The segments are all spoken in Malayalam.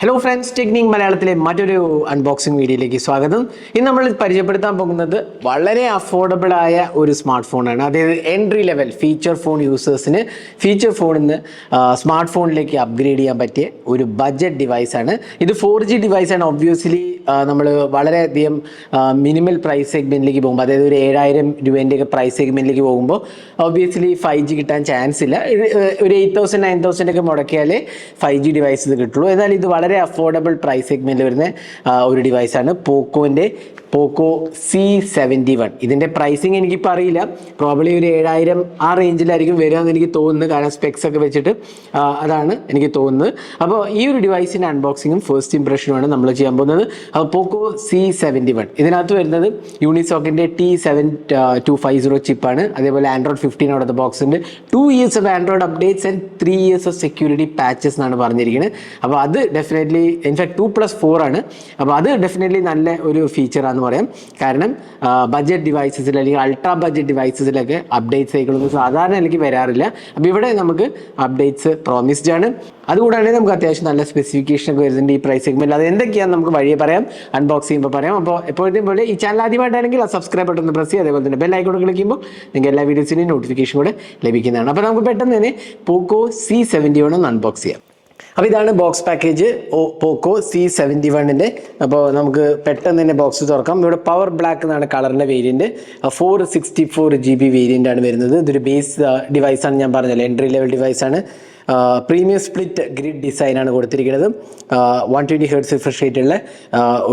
ഹലോ ഫ്രണ്ട്സ് ടെക്നിക് മലയാളത്തിലെ മറ്റൊരു അൺബോക്സിംഗ് വീഡിയോയിലേക്ക് സ്വാഗതം. ഇന്ന് നമ്മൾ പരിചയപ്പെടുത്താൻ പോകുന്നത് വളരെ അഫോർഡബിൾ ആയ ഒരു സ്മാർട്ട് ഫോണാണ് അതായത് എൻട്രി ലെവൽ ഫീച്ചർ ഫോൺ യൂസേഴ്സിന് ഫീച്ചർ ഫോണിൽ നിന്ന് സ്മാർട്ട് ഫോണിലേക്ക് അപ്ഗ്രേഡ് ചെയ്യാൻ പറ്റിയ ഒരു ബഡ്ജറ്റ് ഡിവൈസാണ് ഇത് ഫോർ ജി ഡിവൈസാണ് ഒബ്വിയസ്ലി നമ്മൾ വളരെയധികം മിനിമൽ പ്രൈസ് സെഗ്മെന്റിലേക്ക് പോകുമ്പോൾ അതായത് ഒരു ഏഴായിരം രൂപേന്റെയൊക്കെ പ്രൈസ് സെഗ്മെന്റിലേക്ക് പോകുമ്പോൾ ഒബ്വിയസ്ലി ഫൈവ് ജി കിട്ടാൻ ചാൻസ് ഇല്ല. ഒരു എയ്റ്റ് തൗസൻഡ് നയൻ തൗസൻഡ് ഒക്കെ മുടക്കിയാലേ ഫൈവ് ജി ഡിവൈസ് കിട്ടുള്ളൂ. എന്നാൽ ഇത് വളരെ അഫോർഡബിൾ പ്രൈസ് സെഗ്മെന്റിൽ വരുന്ന ഒരു ഡിവൈസാണ് പോക്കോന്റെ പോക്കോ സി സെവന്റി വൺ. ഇതിന്റെ പ്രൈസിങ് എനിക്കിപ്പോൾ അറിയില്ല. പ്രോബ്ലി ഒരു ഏഴായിരം ആ റേഞ്ചിലായിരിക്കും വരിക എന്ന് എനിക്ക് തോന്നുന്നു. കാരണം സ്പെക്സ് ഒക്കെ വെച്ചിട്ട് അതാണ് എനിക്ക് തോന്നുന്നത്. അപ്പോൾ ഈ ഒരു ഡിവൈസിന്റെ അൺബോക്സിങ്ങും ഫസ്റ്റ് ഇംപ്രഷനുമാണ് നമ്മൾ ചെയ്യാൻ പോകുന്നത്. അപ്പോൾ പോക്കോ സി സെവന്റി വൺ. ഇതിനകത്ത് വരുന്നത് യൂണിസോക്കിന്റെ T seven two five zero ചിപ്പാണ് അതേപോലെ ആൻഡ്രോയിഡ് ഫിഫ്റ്റീൻ അവിടെ ബോക്സ് ഉണ്ട്. Two years of Android updates and three years of security patches എന്നാണ് പറഞ്ഞിരിക്കുന്നത് അപ്പോൾ അത് definitely in fact two plus four ആണ്. അപ്പോൾ അത് ഡെഫിനറ്റ്ലി നല്ല ഒരു പറയാം. കാരണം ബഡ്ജറ്റ് ഡിവൈസസിൽ അല്ലെങ്കിൽ അൾട്രാ ബഡ്ജറ്റ് ഡിവൈസസിലൊക്കെ അപ്ഡേറ്റ്സ് സൈക്കിളൊന്നും സാധാരണ എനിക്ക് വരാറില്ല. അപ്പോൾ ഇവിടെ നമുക്ക് അപ്ഡേറ്റ്സ് പ്രോമിസ്ഡ് ആണ്. അതുകൂടാതെ നമുക്ക് അത്യാവശ്യം നല്ല സ്പെസിഫിക്കേഷൻ ഒക്കെ വരുന്നുണ്ട് ഈ പ്രൈസ് സെഗ്മെന്റ് അത് എന്തൊക്കെയാണെന്ന് നമുക്ക് വഴിയെ പറയാം. അൺബോക്സ് ചെയ്യുമ്പോൾ പറയാം. അപ്പോൾ എപ്പോഴത്തെയും പോലെ ഈ ചാനൽ ആദ്യമായിട്ടാണെങ്കിൽ ആ സബ്സ്ക്രൈബ് ബട്ടൺ പ്രസ് ചെയ്യുക. അതേപോലെ തന്നെ ഐക്കോൺ ക്ലിക്ക് ചെയ്യുമ്പോൾ നിങ്ങൾക്ക് എല്ലാ വീഡിയോസിന്റെയും നോട്ടിഫിക്കേഷൻ കൂടെ ലഭിക്കുന്നതാണ്. അപ്പോൾ നമുക്ക് പെട്ടെന്ന് തന്നെ പോക്കോ സി സെവന്റി വൺ ഒന്ന് അൺബോക്സ് ചെയ്യാം. അപ്പോൾ ഇതാണ് box package Poco C seventy വണ്ണിന്റെ അപ്പോൾ നമുക്ക് പെട്ടെന്ന് തന്നെ ബോക്സ് തുറക്കാം. ഇവിടെ പവർ ബ്ലാക്ക് എന്നാണ് കളറിന്റെ variant four sixty four G B variant ആണ് വരുന്നത്. ഇതൊരു ബേസ് ഡിവൈസാണ് ഞാൻ പറഞ്ഞല്ലോ എൻട്രി ലെവൽ ഡിവൈസാണ് പ്രീമിയം സ്പ്ലിറ്റ് ഗ്രിഡ് ഡിസൈനാണ് കൊടുത്തിരിക്കുന്നത്. വൺ ട്വന്റി ഹെർട്സ് റിഫ്രഷ് റേറ്റുള്ള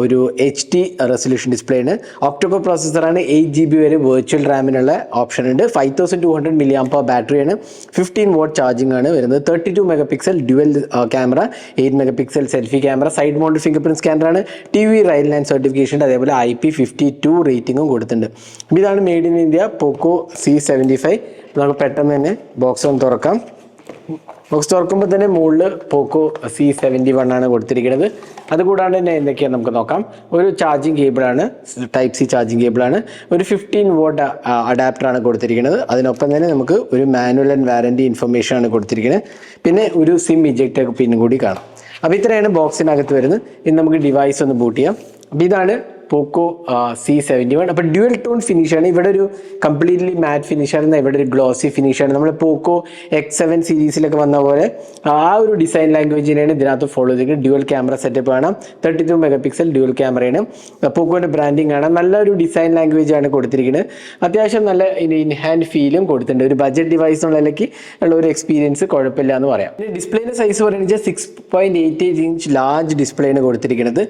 ഒരു എച്ച് ഡി റെസൊല്യൂഷൻ ഡിസ്പ്ലേ ആണ്. ഒക്ടോബർ പ്രോസസ്സറാണ് എയ്റ്റ് ജി ബി വരെ വെർച്വൽ റാമിനുള്ള ഓപ്ഷൻ ഉണ്ട്. Five thousand two hundred milli amp ബാറ്ററിയാണ് ഫിഫ്റ്റീൻ വോട്ട് ചാർജിംഗ് ആണ് വരുന്നത്. Thirty two megapixel dual camera eight megapixel selfie camera side mount fingerprint camera ആണ് ടി വി റൈൽ ലൈൻ സർട്ടിഫിക്കേഷൻ അതേപോലെ ഐ പി ഫിഫ്റ്റി ടു റേറ്റിംഗും കൊടുത്തിട്ടുണ്ട്. ഇതാണ് made in India Poco C seventy five നമുക്ക് പെട്ടെന്ന് തന്നെ ബോക്സ് ഒന്ന് തുറക്കാം. ബോക്സ് തുറക്കുമ്പോൾ തന്നെ മുകളിൽ പോക്കോ സി സെവന്റി വൺ ആണ് കൊടുത്തിരിക്കുന്നത്. അതുകൂടാണ്ട് തന്നെ എന്തൊക്കെയാണ് നമുക്ക് നോക്കാം. ഒരു ചാർജിങ് കേബിളാണ് ടൈപ്പ് സി ചാർജിങ് കേബിളാണ് ഒരു ഫിഫ്റ്റീൻ വോട്ട് അഡാപ്റ്ററാണ് കൊടുത്തിരിക്കുന്നത്. അതിനൊപ്പം തന്നെ നമുക്ക് ഒരു മാനുവൽ ആൻഡ് വാറന്റി ഇൻഫർമേഷൻ ആണ് കൊടുത്തിരിക്കുന്നത്. പിന്നെ ഒരു സിം ഇജക്റ്റ് പിന്നും കൂടി കാണാം. അപ്പോൾ ഇത്രയാണ് ബോക്സിനകത്ത് വരുന്നത്. ഇനി നമുക്ക് ഡിവൈസ് ഒന്ന് ബൂട്ട് ചെയ്യാം. അപ്പോൾ ഇതാണ് പോക്കോ സി സെവന്റി വൺ അപ്പോൾ ഡ്യുവൽ ടോൺ ഫിനിഷാണ് ഇവിടെ ഒരു കംപ്ലീറ്റ്ലി മാറ്റ് ഫിനിഷാണ് ഇവിടെ ഒരു ഗ്ലോസി ഫിനിഷാണ് നമ്മൾ പോക്കോ എക്സ് സെവൻ സീരീസിലൊക്കെ വന്ന പോലെ ആ ഒരു ഡിസൈൻ ലാംഗ്വേജിനെയാണ് ഇതിനകത്ത് ഫോളോ ചെയ്തിരിക്കുന്നത്. ഡ്യുവൽ ക്യാമറ സെറ്റപ്പ് ആണ്. Thirty two megapixel dual ക്യാമറയാണ് പോക്കോന്റെ ബ്രാൻഡിങ് കാണാം. നല്ലൊരു ഡിസൈൻ ലാംഗ്വേജ് ആണ് കൊടുത്തിരിക്കുന്നത്. അത്യാവശ്യം നല്ല ഇൻ ഹാൻഡ് ഫീലും കൊടുത്തിട്ടുണ്ട്. ഒരു ബഡ്ജറ്റ് ഡിവൈസ് എന്നുള്ള ഉള്ള ഒരു എക്സ്പീരിയൻസ് കുഴപ്പമില്ല എന്ന് പറയാം. പിന്നെ ഡിസ്പ്ലേയുടെ സൈസ് പറയുന്നത് six point eight eight inch large display ആണ് കൊടുത്തിരിക്കുന്നത്.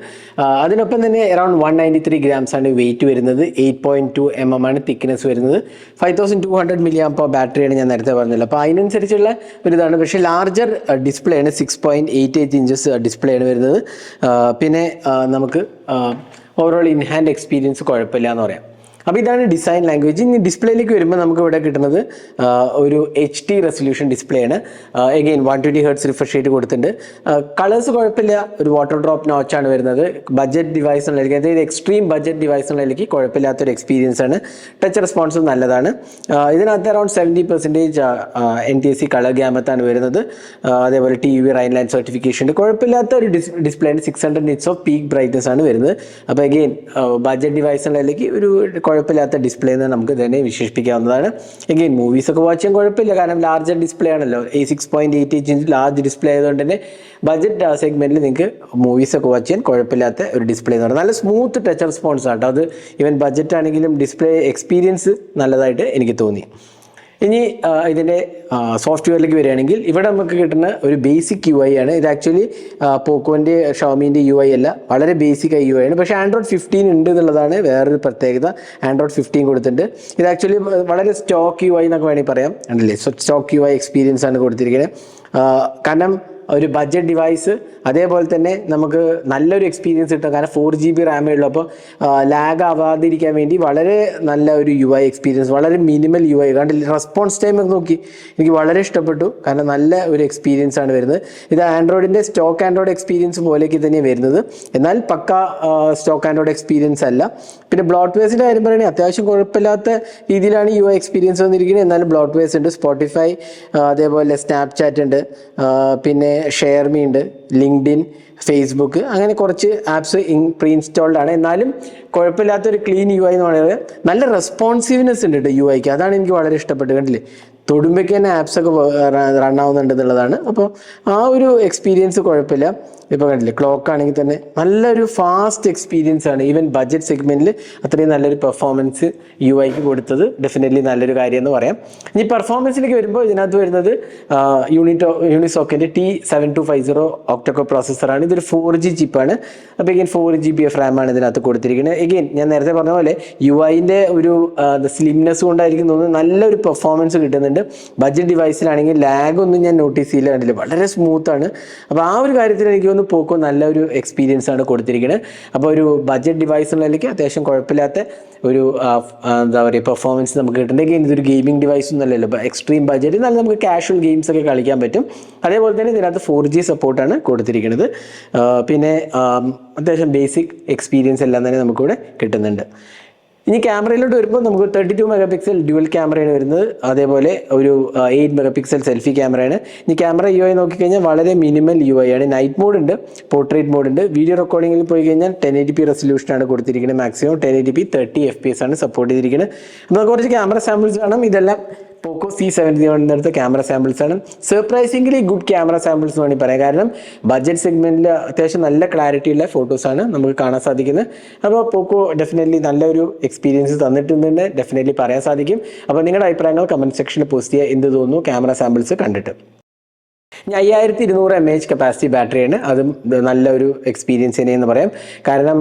അതിനൊപ്പം തന്നെ around one ninety three grams ആണ് വെയിറ്റ് വരുന്നത്. Eight point two M M ആണ് തിക്നെസ് വരുന്നത്. Five thousand two hundred milli amp ബാറ്ററിയാണ് ഞാൻ നേരത്തെ പറഞ്ഞത് അപ്പോൾ അതിനനുസരിച്ചുള്ള ഒരു ഇതാണ് പക്ഷേ ലാർജർ ഡിസ്പ്ലേ ആണ്. Six point eight eight inches display ആണ് വരുന്നത്. പിന്നെ നമുക്ക് ഓവറോൾ ഇൻ ഹാൻഡ് എക്സ്പീരിയൻസ് കുഴപ്പമില്ല എന്ന് പറയാം. അപ്പോൾ ഇതാണ് ഡിസൈൻ ലാംഗ്വേജ് ഇനി ഡിസ്പ്ലേയിലേക്ക് വരുമ്പോൾ നമുക്ക് ഇവിടെ കിട്ടുന്നത് ഒരു എച്ച് ഡി റെസൊല്യൂഷൻ ഡിസ്പ്ലേ ആണ്. Again one twenty hertz refresh ചെയ്ത് കൊടുത്തിട്ടുണ്ട്. കളേഴ്സ് കുഴപ്പമില്ല. ഒരു വാട്ടർ ഡ്രോപ്പ് നോച്ചാണ് വരുന്നത്. ബഡ്ജറ്റ് ഡിവൈസ് ഉള്ളതിലേക്ക് അതായത് എക്സ്ട്രീം ബഡ്ജറ്റ് ഡിവൈസ് ഉള്ളതിലേക്ക് കുഴപ്പമില്ലാത്തൊരു എക്സ്പീരിയൻസ് ആണ്. ടച്ച് റെസ്പോൺസ് നല്ലതാണ്. ഇതിനകത്ത് around seventy percentage N T S C colour ഗ്യാമത്താണ് വരുന്നത്. അതേപോലെ T V Rheinland certification ഉണ്ട്. കുഴപ്പമില്ലാത്ത ഒരു ഡിസ് display six hundred nits of peak brightness ആണ് വരുന്നത്. അപ്പോൾ എഗെയിൻ ബഡ്ജറ്റ് ഡിവൈസ് ഉള്ളതിലേക്ക് ഒരു കുഴപ്പമില്ലാത്ത ഡിസ്പ്ലേ എന്ന് നമുക്ക് തന്നെ വിശേഷിപ്പിക്കാവുന്നതാണ്. എങ്കിൽ മൂവീസ് ഒക്കെ വാച്ച് ചെയ്യാൻ കുഴപ്പമില്ല. കാരണം ലാർജർ ഡിസ്പ്ലേ ആണല്ലോ. ഈ six point eight inch large display ആയതുകൊണ്ട് തന്നെ ബഡ്ജറ്റ് സെഗ്മെന്റിൽ നിങ്ങൾക്ക് മൂവീസ് ഒക്കെ വാച്ച് ചെയ്യാൻ കുഴപ്പമില്ലാത്ത ഒരു ഡിസ്പ്ലേ എന്ന് പറയുന്നത്. നല്ല സ്മൂത്ത് ടച്ച് റെസ്പോൺസ് ആട്ടോ അത് ഈവൻ ബജറ്റ് ആണെങ്കിലും ഡിസ്പ്ലേ എക്സ്പീരിയൻസ് നല്ലതായിട്ട് എനിക്ക് തോന്നി. ഇനി ഇതിന്റെ സോഫ്റ്റ്വെയറിലേക്ക് വരികയാണെങ്കിൽ ഇവിടെ നമുക്ക് കിട്ടുന്ന ഒരു ബേസിക് യു ഐ ആണ്. ഇത് ആക്ച്വലി പോക്കോന്റെ ഷോമീന്റെ യു ഐ അല്ല. വളരെ ബേസിക് യു ഐ ആണ്. പക്ഷേ ആൻഡ്രോയിഡ് ഫിഫ്റ്റീൻ ഉണ്ട് എന്നുള്ളതാണ് വേറൊരു പ്രത്യേകത. ആൻഡ്രോയിഡ് ഫിഫ്റ്റീൻ കൊടുത്തിട്ടുണ്ട്. ഇത് ആക്ച്വലി വളരെ സ്റ്റോക്ക് യു ഐ എന്നൊക്കെ വേണമെങ്കിൽ പറയാം. ഉണ്ടല്ലേ സ്റ്റോക്ക് യു ഐ എക്സ്പീരിയൻസ് ആണ് കൊടുത്തിരിക്കുന്നത്. കാരണം ഒരു ബഡ്ജറ്റ് ഡിവൈസ് അതേപോലെ തന്നെ നമുക്ക് നല്ലൊരു എക്സ്പീരിയൻസ് കിട്ടും. കാരണം ഫോർ ജി ബി റാമേ ഉള്ളൂ അപ്പോൾ ലാഗ് ആവാതിരിക്കാൻ വേണ്ടി വളരെ നല്ല ഒരു യു ഐ എക്സ്പീരിയൻസ് വളരെ മിനിമൽ യു ഐ കാരണം റെസ്പോൺസ് ടൈം ഒക്കെ നോക്കി എനിക്ക് വളരെ ഇഷ്ടപ്പെട്ടു. കാരണം നല്ല ഒരു എക്സ്പീരിയൻസ് ആണ് വരുന്നത്. ഇത് ആൻഡ്രോയിഡിന്റെ സ്റ്റോക്ക് ആൻഡ്രോയിഡ് എക്സ്പീരിയൻസ് പോലെയൊക്കെ തന്നെയാണ് വരുന്നത്. എന്നാൽ പക്ക സ്റ്റോക്ക് ആൻഡ്രോയിഡ് എക്സ്പീരിയൻസ് അല്ല. പിന്നെ ബ്ലോട്ട് വേസിന്റെ കാര്യം പറയുകയാണെങ്കിൽ അത്യാവശ്യം കുഴപ്പമില്ലാത്ത രീതിയിലാണ് യു ഐ എക്സ്പീരിയൻസ് വന്നിരിക്കുന്നത്. എന്നാലും ബ്ലോട്ട് വേസ് ഉണ്ട് സ്പോട്ടിഫൈ അതേപോലെ സ്നാപ്ചാറ്റ് ഉണ്ട്. പിന്നെ ഷെയർമി ഉണ്ട്. ലിങ്ക്ഡിൻ ഫേസ്ബുക്ക് അങ്ങനെ കുറച്ച് ആപ്സ് ഇൻ പ്രീ ഇൻസ്റ്റാൾഡ് ആണ്. എന്നാലും കുഴപ്പമില്ലാത്തൊരു ക്ലീൻ യു ഐ എന്ന് പറയുന്നത് നല്ല റെസ്പോൺസീവ്നെസ് ഉണ്ട് കേട്ടോ യു ഐക്ക് അതാണ് എനിക്ക് വളരെ ഇഷ്ടപ്പെട്ടത്. കണ്ടില്ലേ? തൊടുമ്പോഴേക്ക് തന്നെ ആപ്സൊക്കെ റൺ ആവുന്നുണ്ട് എന്നുള്ളതാണ്. അപ്പോൾ ആ ഒരു എക്സ്പീരിയൻസ് കുഴപ്പമില്ല. ഇപ്പോൾ കണ്ടില്ലേ? ക്ലോക്ക് ആണെങ്കിൽ തന്നെ നല്ലൊരു ഫാസ്റ്റ് എക്സ്പീരിയൻസ് ആണ്. ഈവൻ ബഡ്ജറ്റ് സെഗ്മെന്റിൽ അത്രയും നല്ലൊരു പെർഫോമൻസ് യു ഐക്ക് കൊടുത്തത്. ഡെഫിനറ്റ്ലി നല്ലൊരു കാര്യം എന്ന് പറയാം. ഇനി പെർഫോമൻസിലേക്ക് വരുമ്പോൾ ഇതിനകത്ത് വരുന്നത് unit യൂണിസോക്കിന്റെ T seven two five zero octacore പ്രോസസ്സറാണ് ഇതൊരു ഫോർ ജി ചിപ്പാണ് അപ്പോൾ again four G B of റാമാണ് ഇതിനകത്ത് കൊടുത്തിരിക്കുന്നത്. എഗെയിൻ ഞാൻ നേരത്തെ പറഞ്ഞ പോലെ യു ഐന്റെ ഒരു സ്ലിംനെസ് കൊണ്ടായിരിക്കും തോന്നുന്നത് നല്ലൊരു പെർഫോമൻസ് കിട്ടുന്നുണ്ട്. ബഡ്ജറ്റ് ഡിവൈസിലാണെങ്കിൽ ലാഗ് ഒന്നും ഞാൻ നോട്ടീസ് ചെയ്യില്ല. കണ്ടില്ല? വളരെ സ്മൂത്ത് ആണ്. അപ്പോൾ ആ ഒരു കാര്യത്തിൽ എനിക്ക് തോന്നുന്നു പോക്കോ നല്ലൊരു എക്സ്പീരിയൻസ് ആണ് കൊടുത്തിരിക്കുന്നത് അപ്പോൾ ഒരു ബഡ്ജറ്റ് ഡിവൈസ് എന്നുള്ളതിലേക്ക് അത്യാവശ്യം കുഴപ്പമില്ലാത്ത ഒരു എന്താ പറയുക പെർഫോമൻസ് നമുക്ക് കിട്ടുന്നുണ്ടെങ്കിൽ ഇതൊരു ഗെയിമിംഗ് ഡിവൈസ് ഒന്നും അല്ലല്ലോ. എക്സ്ട്രീം ബഡ്ജറ്റ് നല്ല നമുക്ക് കാഷ്വൽ ഗെയിംസ് ഒക്കെ കളിക്കാൻ പറ്റും. അതേപോലെ തന്നെ ഇതിനകത്ത് ഫോർ ജി സപ്പോർട്ടാണ് കൊടുത്തിരിക്കുന്നത് പിന്നെ അത്യാവശ്യം ബേസിക് എക്സ്പീരിയൻസ് എല്ലാം തന്നെ നമുക്കിവിടെ കിട്ടുന്നുണ്ട്. ഇനി ക്യാമറയിലോട്ട് വരുമ്പോൾ നമുക്ക് thirty two megapixel dual ക്യാമറയാണ് വരുന്നത്. അതേപോലെ ഒരു എയ്റ്റ് മെഗാ പിക്സൽ സെൽഫി ക്യാമറയാണ് ഇനി ക്യാമറ യു ഐ നോക്കിക്കഴിഞ്ഞാൽ വളരെ മിനിമൽ യു ഐ ആണ്. നൈറ്റ് മോഡ് ഉണ്ട് പോർട്രേറ്റ് മോഡ് ഉണ്ട്. വീഡിയോ റെക്കോർഡിംഗിൽ പോയി കഴിഞ്ഞാൽ ടെൻ എയ്റ്റി പി റെസൊല്യൂഷനാണ് കൊടുത്തിരിക്കുന്നത്. Maximum ten eighty P thirty F P S ആണ് സപ്പോർട്ട് ചെയ്തിരിക്കുന്നത്. അപ്പോൾ കുറച്ച് ക്യാമറ സാമ്പിൾസ് കാണാം. ഇതെല്ലാം പോക്കോ സി സെവന്റി വണ്ണിനടുത്ത ക്യാമറ സാമ്പിൾസ് ആണ്. സർപ്രൈസിംഗ്ലി ഗുഡ് ക്യാമറ സാമ്പിൾസ് എന്ന് വേണമെങ്കിൽ പറയാം. കാരണം ബഡ്ജറ്റ് സെഗ്മെന്റിൽ അത്യാവശ്യം നല്ല ക്ലാരിറ്റി ഉള്ള ഫോട്ടോസ് ആണ് നമുക്ക് കാണാൻ സാധിക്കുന്നത്. അപ്പോൾ പോക്കോ ഡെഫിനറ്റ്ലി നല്ലൊരു എക്സ്പീരിയൻസ് തന്നിട്ടുണ്ടെന്ന് ഡെഫിനറ്റ്ലി പറയാൻ സാധിക്കും. അപ്പോൾ നിങ്ങളുടെ അഭിപ്രായങ്ങൾ കമന്റ് സെക്ഷനിൽ പോസ്റ്റ് ചെയ്യുക എന്ത് തോന്നുന്നു? ക്യാമറ സാമ്പിൾസ് കണ്ടിട്ട്. ഇനി അയ്യായിരത്തി ഇരുന്നൂറ് എം എച്ച് കപ്പാസിറ്റി ബാറ്ററിയാണ് അതും നല്ലൊരു എക്സ്പീരിയൻസ് തന്നെയെന്ന് പറയാം. കാരണം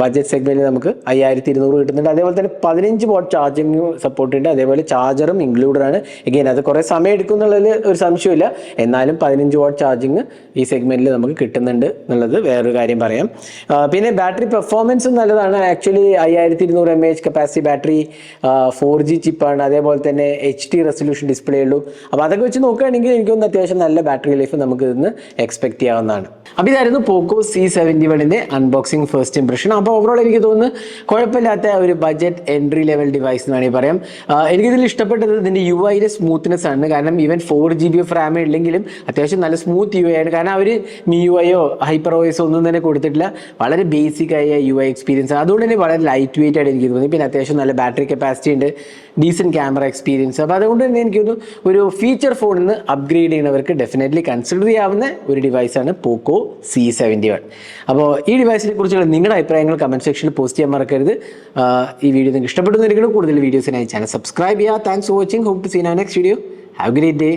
ബഡ്ജറ്റ് സെഗ്മെന്റിൽ നമുക്ക് അയ്യായിരത്തി ഇരുന്നൂറ് കിട്ടുന്നുണ്ട്. അതേപോലെ തന്നെ പതിനഞ്ച് വോട്ട് ചാർജിങ് സപ്പോർട്ട് ഉണ്ട്. അതേപോലെ ചാർജറും ഇൻക്ലൂഡഡ് ആണ്. എഗെയിൻ അത് കുറേ സമയം എടുക്കും എന്നുള്ളതിൽ ഒരു സംശയമില്ല എന്നാലും പതിനഞ്ച് വോട്ട് ചാർജിങ് ഈ സെഗ്മെന്റിൽ നമുക്ക് കിട്ടുന്നുണ്ട് എന്നുള്ളത് വേറൊരു കാര്യം പറയാം. പിന്നെ ബാറ്ററി പെർഫോമൻസും നല്ലതാണ്. ആക്ച്വലി അയ്യായിരത്തി ഇരുന്നൂറ് M H capacity battery four G ചിപ്പാണ് അതേപോലെ തന്നെ എച്ച് ഡി റെസൊല്യൂഷൻ ഡിസ്പ്ലേ ഉള്ളൂ. അപ്പോൾ അതൊക്കെ വെച്ച് നോക്കുകയാണെങ്കിൽ എനിക്കൊന്ന് അത്യാവശ്യം നല്ല ബാറ്ററി ലൈഫ് നമുക്ക് ഇതിന് എക്സ്പെക്ട് ചെയ്യാവുന്നതാണ്. അപ്പോൾ ഇതായിരുന്നു പോക്കോ സി സെവന്റി വണ്ണിന്റെ അൺബോക്സിംഗ് ഫസ്റ്റ് ഇംപ്രഷൻ അപ്പോൾ ഓവറോൾ എനിക്ക് തോന്നുന്നു കുഴപ്പമില്ലാത്ത ഒരു ബഡ്ജറ്റ് എൻട്രി ലെവൽ ഡിവൈസ് എന്ന് വേണമെങ്കിൽ പറയാം. എനിക്കിതിൽ ഇഷ്ടപ്പെട്ടത് ഇതിന്റെ യു ഐയുടെ സ്മൂത്ത്നെസ് ആണ്. കാരണം even four G B of റാമേ ഉണ്ടെങ്കിലും അത്യാവശ്യം നല്ല സ്മൂത്ത് യു ഐ ആണ്. കാരണം അവർ മി യു ഐയോ ഹൈപ്പർ ഓയസോ ഒന്നും തന്നെ കൊടുത്തിട്ടില്ല. വളരെ ബേസിക് ആയ യു ഐ എക്സ്പീരിയൻസ് അതുകൊണ്ട് തന്നെ വളരെ ലൈറ്റ് വെയിറ്റ് ആയിട്ട് എനിക്ക് തോന്നി. പിന്നെ അത്യാവശ്യം നല്ല ബാറ്ററി കപ്പാസിറ്റി ഉണ്ട്. ഡീസന്റ് ക്യാമറ എക്സ്പീരിയൻസ് അപ്പോൾ അതുകൊണ്ട് തന്നെ എനിക്കൊരു ഒരു ഫീച്ചർ ഫോണിൽ നിന്ന് അപ്ഗ്രേഡ് ചെയ്യുന്നവർക്ക് ഡെഫിനറ്റ്ലി കൺസിഡർ ചെയ്യാവുന്ന ഒരു ഡിവൈസാണ് പോക്കോ സി സെവന്റി വൺ അപ്പോൾ ഈ ഡിവൈസിനെ കുറിച്ചുള്ള നിങ്ങളുടെ അഭിപ്രായങ്ങൾ കമന്റ് സെക്ഷനിൽ പോസ്റ്റ് ചെയ്യാൻ മറക്കരുത്. ഈ വീഡിയോ നിങ്ങൾക്ക് ഇഷ്ടപ്പെടുന്നിരിക്കണം കൂടുതൽ വീഡിയോസിനായി ചാനൽ സബ്സ്ക്രൈബ് ചെയ്യുക. Thanks for watching hope to seen next video have great day